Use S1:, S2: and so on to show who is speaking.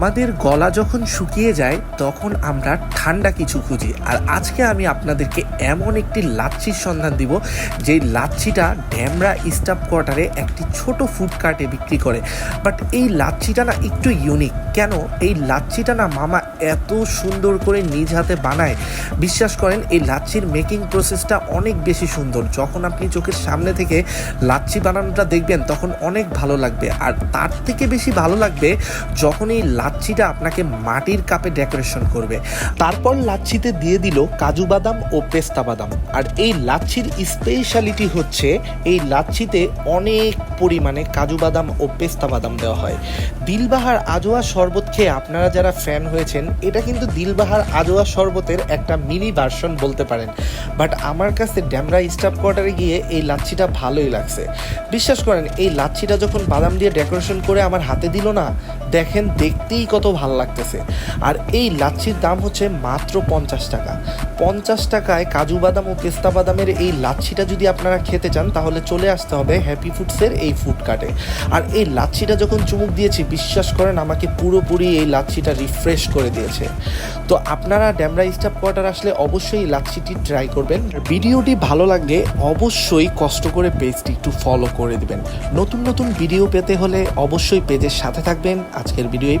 S1: আমাদের গলা যখন শুকিয়ে যায়, তখন আমরা ঠান্ডা কিছু খুঁজি। আর আজকে আমি আপনাদেরকে এমন একটি লাচ্ছির সন্ধান দিব যেই লাচ্ছিটা ড্যামরা স্টাফ কোয়ার্টারে একটি ছোট ফুড কার্টে বিক্রি করে। বাট এই লাচ্ছিটা না একটু ইউনিক। কেন? এই লাচ্ছিটা না মামা এত সুন্দর করে নিজ হাতে বানায়। বিশ্বাস করেন, এই লাচ্ছির মেকিং প্রসেসটা অনেক বেশি সুন্দর। যখন আপনি চোখের সামনে থেকে লাচ্ছি বানানোটা দেখবেন, তখন অনেক ভালো লাগবে। আর তার থেকে বেশি ভালো লাগবে, যখন এই লাচ্ছিটা আপনাকে মাটির কাপে ডেকোরেশন করবে। তারপর লাচ্ছিতে দিয়ে দিল কাজু বাদাম ও পেস্তা বাদাম। আর এই লাচ্ছির স্পেশালিটি হচ্ছে এই লাচ্ছিতে অনেক পরিমাণে কাজু বাদাম ও পেস্তা বাদাম দেওয়া হয়। দিলবাহার আজোয়া শরবত খেয়ে আপনারা যারা ফ্যান হয়েছেন, এটা কিন্তু দিলবাহার আজোয়া শরবতের একটা মিনি ভার্সন বলতে পারেন। বাট আমার কাছে ড্যামরা স্টাফ কোয়ার্টারে গিয়ে এই লাচ্ছিটা ভালোই লাগছে। বিশ্বাস করেন, এই লাচ্ছিটা যখন বাদাম দিয়ে ডেকোরেশন করে আমার হাতে দিল না, দেখেন দেখতেই কত ভালো লাগতেছে। আর এই লাচ্ছির দাম হচ্ছে মাত্র পঞ্চাশ টাকা। পঞ্চাশ টাকায় কাজু বাদাম ও পেস্তা বাদামের এই লাচ্ছিটা যদি আপনারা খেতে চান, তাহলে চলে আসতে হবে হ্যাপি ফুডসের এই ফুড কার্টে আর এই লাচ্ছিটা যখন চুমুক দিয়েছি, বিশ্বাস করেন, আমাকে পুরোপুরি এই লাচ্ছিটা রিফ্রেশ করে দিয়েছে। তো আপনারা ড্যামরা স্টাফ কোয়ার্টার আসলে অবশ্যই লাচ্ছিটি ট্রাই করবেন। ভিডিওটি ভালো লাগলে অবশ্যই কষ্ট করে পেজটি একটু ফলো করে দিবেন। নতুন নতুন ভিডিও পেতে হলে অবশ্যই পেজের সাথে থাকবেন। আজকের ভিডিও এই